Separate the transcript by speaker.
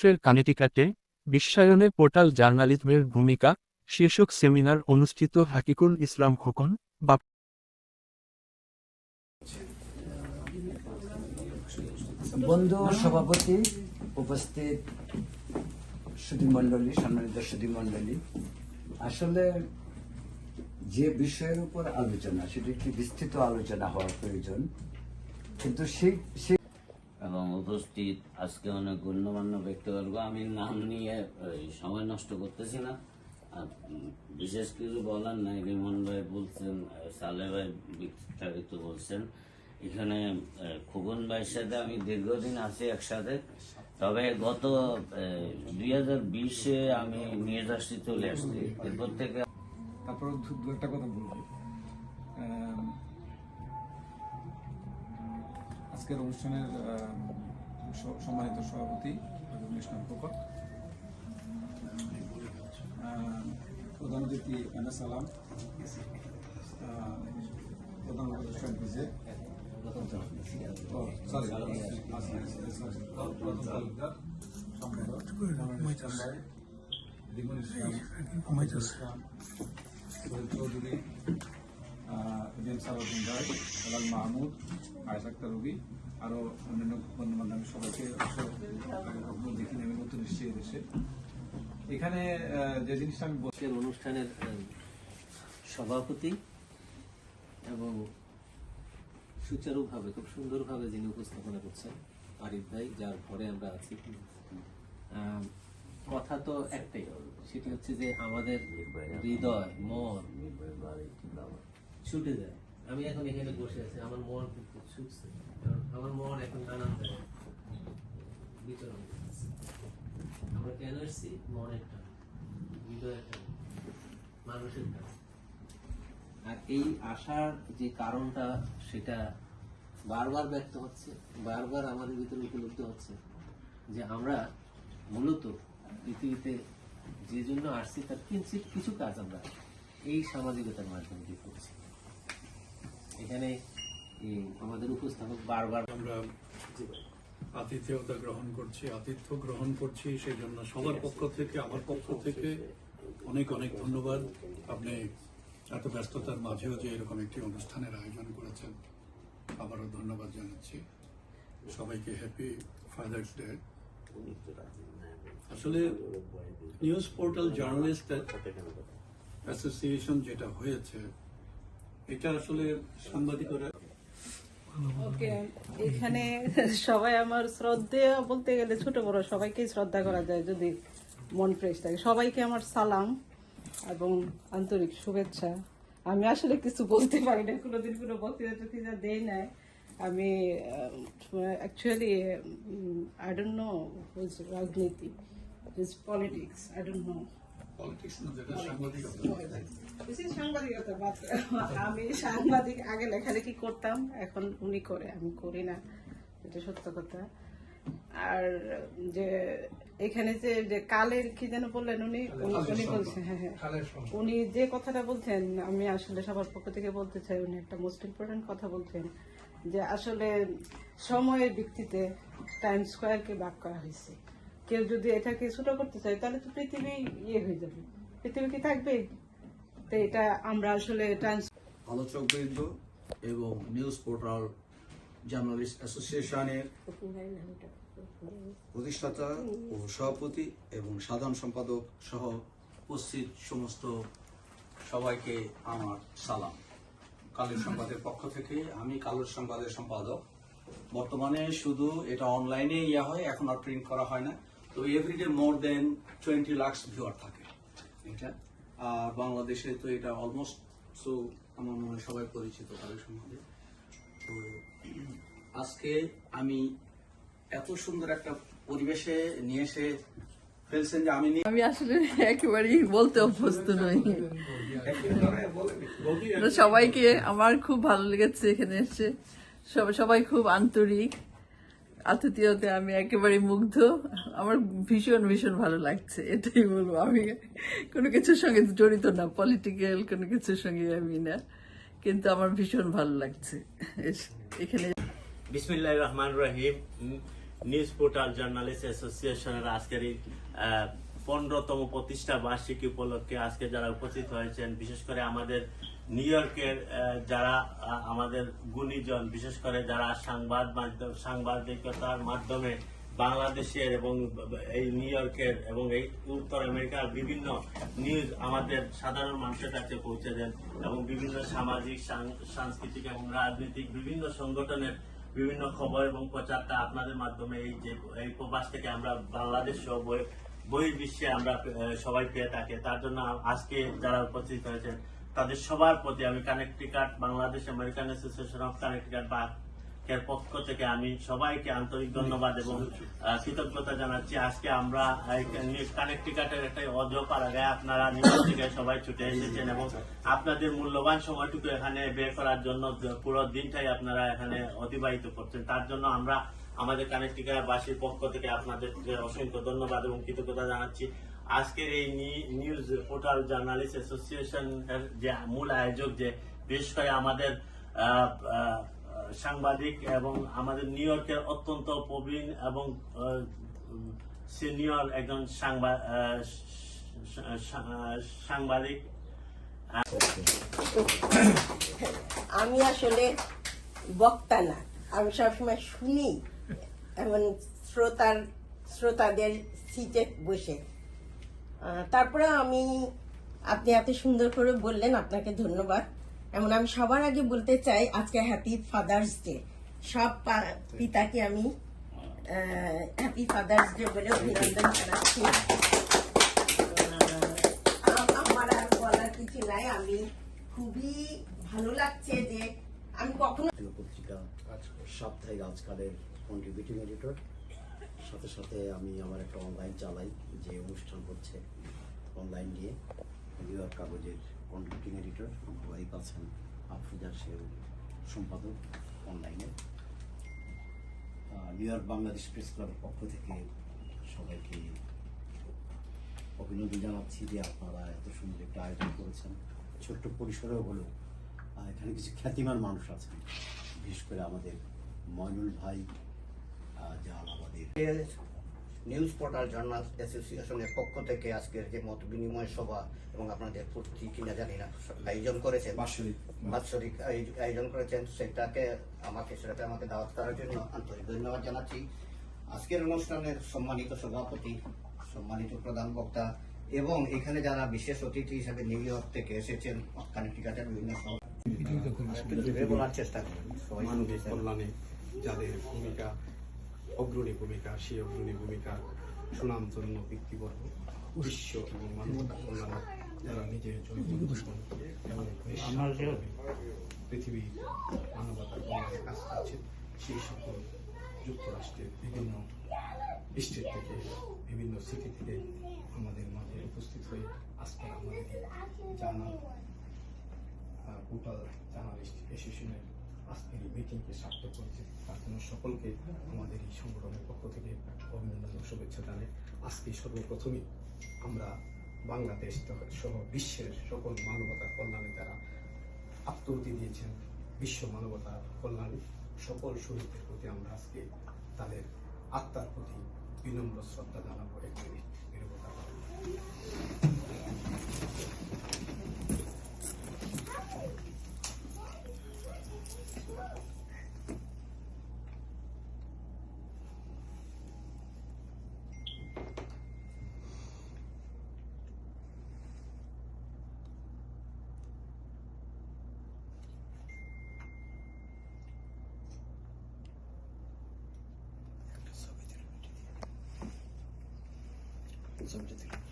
Speaker 1: যুক্তরাষ্ট্রের কানেটিকাটে, বিশ্বায়নে পোর্টাল জার্নালিজমের ভূমিকা, শীর্ষক সেমিনার অনুষ্ঠিত হাকিকুল ইসলাম খোকন, বা
Speaker 2: বন্ধু সভাপতি, উপস্থিত সুধী মণ্ডলী সম্মানিত সুধী মণ্ডলী আসলে যে বিষয়ের উপর আলোচনা, সেটি একটি বিস্তৃত আলোচনা হওয়ার প্রয়োজন। কিন্তু সেই
Speaker 3: এবং উপস্থিত আজকে অনেক গণ্যমান্য ব্যক্তিবর্গ, আমি নাম নিয়ে সময় নষ্ট করতেছি না। বিশেষ কিছু বলার নাই। রিমন ভাই বলছেন সালে ভাই বিস্তারিত বলছেন। এখানে খোকন ভাইয়ের সাথে আমি দীর্ঘদিন আছি একসাথে। তবে গত দুই হাজার বিশে আমি নিয়ে আসছি চলে আসছি। এরপর থেকে
Speaker 4: তারপর দু একটা কথা বলব। আজকের অনুষ্ঠানের সম্মানিত সভাপতি ইসলাম খোকন প্রধান অতিথি এনা সালাম প্রধান উপদেষ্টা ভিজে চৌধুরী এম সালাউদ্দিন রায় মাহমুদ, আয়েশ আক্তার রবি আরও অন্যান্য আমি সবাইকে কখনো দেখিনি আমি নতুন এসেছি এই দেশে। এখানে যে জিনিসটা আমি বল-
Speaker 5: অনুষ্ঠানের সভাপতি এবং সুচারুভাবে, খুব সুন্দরভাবে যিনি উপস্থাপনা করছেন, আরিফ ভাই, যার ঘরে আমরা আছি। কথা তো একটাই, সেটি হচ্ছে যে আমাদের হৃদয়, মন ছুটে যায়। আমি এখন এখানে বসে আছি, আমার মন কিন্তু ছুটছে আমার মন এখন নানান জায়গায় আমরা কেন এসছি? মনের টান, হৃদয়ের টান, মানুষের টান। আর এই আসার যে কারণটা, সেটা বারবার ব্যক্ত হচ্ছে, বারবার আমাদের ভিতরে উপলব্ধ হচ্ছে, যে আমরা মূলত পৃথিবীতে যে জন্য আসছি, তার কিঞ্চিত কিছু কাজ আমরা এই সামাজিকতার মাধ্যমে দিয়ে করছি। এখানে আমাদের উপস্থাপক বারবার
Speaker 6: আমরা আতিথেয়তা গ্রহণ করছি আতিথ্য গ্রহণ করছি সেই জন্য সবার পক্ষ থেকে আমার পক্ষ থেকে অনেক অনেক ধন্যবাদ। আপনি এত ব্যস্ততার মাঝেও যে এরকম একটি অনুষ্ঠানের আয়োজন করেছেন আবারও ধন্যবাদ জানাচ্ছি। সবাইকে হ্যাপি ফাদার্স ডে আসলে নিউজ পোর্টাল জার্নালিস্ট অ্যাসোসিয়েশন যেটা হয়েছে এটা আসলে সাংবাদিকরা
Speaker 7: ওকে, এখানে সবাই আমার শ্রদ্ধেয় বলতে গেলে ছোট বড় সবাইকেই শ্রদ্ধা করা যায় যদি মন ফ্রেশ থাকে। সবাইকে আমার সালাম এবং আন্তরিক শুভেচ্ছা। আমি আসলে কিছু বলতে পারি না, কোনোদিন কোনো বক্তৃতা টক্তৃতা দেই নাই। আমি অ্যাকচুয়ালি আই ডোন্ট নো রাজনীতি politics I don't know
Speaker 6: politics না? যেটা সাংবাদিকতা।
Speaker 7: আমি সাংবাদিক আগে লেখালেখি করতাম এখন উনি করে আমি করি না। এটা সত্য কথা। আর যে এখানে যে যে কালের কি যেন বললেন উনি? উনি- উনি বলছেন হ্যাঁ হ্যাঁ। উনি যে কথাটা বলছেন আমি আসলে সবার পক্ষ থেকে বলতে চাই উনি একটা মোস্ট ইম্পর্টেন্ট কথা বলছেন যে আসলে সময়ের ভিত্তিতে টাইম স্কোয়ারকে ভাগ করা হয়েছে। কেউ যদি এটাকে ছোট করতে চায়, তাহলে তো পৃথিবী ইয়ে হয়ে যাবে। পৃথিবী কি থাকবে? তো এটা আমরা আসলে ট্রান্স
Speaker 8: আলোচকবৃন্দ এবং নিউজ পোর্টাল জার্নালিস্ট অ্যাসোসিয়েশনের প্রতিষ্ঠাতা ও সভাপতি এবং সাধারণ সম্পাদক সহ উপস্থিত সমস্ত সবাইকে আমার সালাম। কালের সংবাদের পক্ষ থেকে আমি কালের সংবাদের সম্পাদক। বর্তমানে শুধু এটা অনলাইনে ইয়া হয়, এখন আর প্রিন্ট করা হয় না। তো every day more than twenty lakhs viewer থাকে এটা। আর বাংলাদেশে তো এটা অলমোস্ট সো আমার মনে হয় সবাই পরিচিত কালের সম্বন্ধে। তো আজকে আমি এত সুন্দর একটা পরিবেশে নিয়ে এসে ফেলছেন যে আমি
Speaker 9: আমি আসলে একেবারেই বলতে অভ্যস্ত নই। সবাইকে আমার খুব ভালো লেগেছে এখানে এসে। সব- সবাই খুব আন্তরিক। আতিথিয়তে আমি একেবারে মুগ্ধ। আমার ভীষণ ভীষণ ভালো লাগছে, এটাই বলব। আমি কোনো কিছুর সঙ্গে জড়িত না পলিটিক্যাল কোনো কিছুর সঙ্গে আমি না, কিন্তু আমার ভীষণ ভালো লাগছে। এখানে
Speaker 10: বিসমিল্লাহ রহমান রহিম। নিউজ পোর্টাল জার্নালিস্ট অ্যাসোসিয়েশনের আজকের এই পনেরোতম প্রতিষ্ঠা বার্ষিকী উপলক্ষে আজকে যারা উপস্থিত হয়েছেন, বিশেষ করে আমাদের নিউ ইয়র্কের যারা আমাদের গুণীজন, বিশেষ করে যারা সংবাদ মাধ্যম, সাংবাদিকতার মাধ্যমে বাংলাদেশের এবং এই নিউ ইয়র্কের এবং এই উত্তর আমেরিকার বিভিন্ন নিউজ আমাদের সাধারণ মানুষের কাছে পৌঁছে দেন এবং বিভিন্ন সামাজিক সাংস্কৃতিক এবং রাজনৈতিক বিভিন্ন সংগঠনের বিভিন্ন খবর এবং প্রচারটা আপনাদের মাধ্যমে এই যে, এই প্রবাস থেকে আমরা বাংলাদেশ সহ বহির্বিশ্বে আমরা সবাই পেয়ে থাকি। তার জন্য আজকে যারা উপস্থিত হয়েছেন তাদের সবার প্রতি আমি Connecticut Bangladesh American association of Connecticut বা এর পক্ষ থেকে আমি সবাইকে আন্তরিক ধন্যবাদ এবং কৃতজ্ঞতা জানাচ্ছি। আজকে আমরা কানেক্টিকাটের একটা অজপাড়াগায় আপনারা নিজে থেকে সবাই ছুটে এসেছেন এবং আপনাদের মূল্যবান সময়টুকু এখানে বের করার জন্য পুরো দিনটাই আপনারা এখানে অতিবাহিত করছেন। তার জন্য আমরা আমাদের কানেক্টিকার বাসীর পক্ষ থেকে আপনাদের অসংখ্য ধন্যবাদ এবং কৃতজ্ঞতা জানাচ্ছি। আজকের এই নিউজ পোর্টাল জার্নালিস্ট অ্যাসোসিয়েশন যে মূল আয়োজক যে বিশেষ করে আমাদের সাংবাদিক এবং আমাদের নিউ ইয়র্কের অত্যন্ত প্রবীণ এবং সিনিয়র একজন সাংবাদিক।
Speaker 11: আমি আসলে বক্তা না। আমি সবসময় শুনি, এমন শ্রোতার, শ্রোতাদের সিটে বসে। তারপরে আমি আপনি এত সুন্দর করে বললেন আপনাকে ধন্যবাদ। এমন আমি সবার আগে বলতে চাই আজকে হ্যাপি ফাদার্স ডে সব পিতাকে আমি হ্যাপি ফাদার্স ডে বলে অভিনন্দন জানাচ্ছি। আমার আর বলার কিছু নাই। আমি খুবই ভালো লাগছে যে আমি কখনো
Speaker 12: পত্রিকা সাপ্তাহিক আজকালের কন্ট্রিবিউটিং এডিটর সাথে সাথে আমি আমার একটা অনলাইন চালাই, যে অনুষ্ঠান হচ্ছে অনলাইন নিয়ে। নিউ ইয়র্ক কাগজের কন্ট্রিবিউটিং এডিটর আমার ওয়াইফ আছেন আফরুজা সেও সম্পাদক অনলাইনে নিউ ইয়র্ক বাংলাদেশ প্রেস ক্লাবের পক্ষ থেকে সবাইকে অভিনন্দন জানাচ্ছি যে আপনারা এত সুন্দর একটা আয়োজন করেছেন। ছোট্ট পরিসরেও হলেও এখানে কিছু খ্যাতিমান মানুষ আছেন, বিশেষ করে আমাদের ময়নুল ভাই
Speaker 13: নিউজ পোর্টাল জার্নাল অ্যাসোসিয়েশনের পক্ষ থেকে আজকের যে মত বিনিময় সভা এবং আপনাদের পূর্তি কিনা জানি না আয়োজন করেছেন। বাৎসরিক। আয়োজ- আয়োজন করেছেন। সেটাকে আমাকে সেটাকে আমাকে দাওয়াত করার জন্য আন্তরিক ধন্যবাদ জানাচ্ছি। আজকের অনুষ্ঠানের সম্মানিত সভাপতি সম্মানিত প্রধান বক্তা এবং এখানে যারা বিশেষ অতিথি হিসেবে নিউ ইয়র্ক থেকে এসেছেন কানেক্টিকাটের বিভিন্ন শহর বলার চেষ্টা করুন। সবাই
Speaker 14: যাদের ভূমিকা অগ্রণী ভূমিকা সেই অগ্রণী ভূমিকা সুনাম জন্য ব্যক্তিবর্গ বিশ্ব এবং মানবতা কল্যাণে যারা নিজের পৃথিবী মানবতা কল্যাণে কাজ করছেন সেই সকল যুক্তরাষ্ট্রের বিভিন্ন স্টেট থেকে বিভিন্ন সিটি থেকে আমাদের মাঝে উপস্থিত হয়ে আজকে আমাদের জানা পোর্টাল জার্নালিস্ট অ্যাসোসিয়েশনের আজকের এই মিটিংকে সার্থক করেছে তার জন্য সকলকে আমাদের এই সংগঠনের পক্ষ থেকে অভিনন্দন ও শুভেচ্ছা জানাই। আজকে সর্বপ্রথমে আমরা বাংলাদেশ সহ বিশ্বের সকল মানবতার কল্যাণে যারা আত্মহতি দিয়েছেন, বিশ্ব মানবতার কল্যাণে সকল শহীদদের প্রতি আমরা আজকে তাদের আত্মার প্রতি বিনম্র শ্রদ্ধা জানাব। এক মিনিট, নিরবতা Something
Speaker 12: to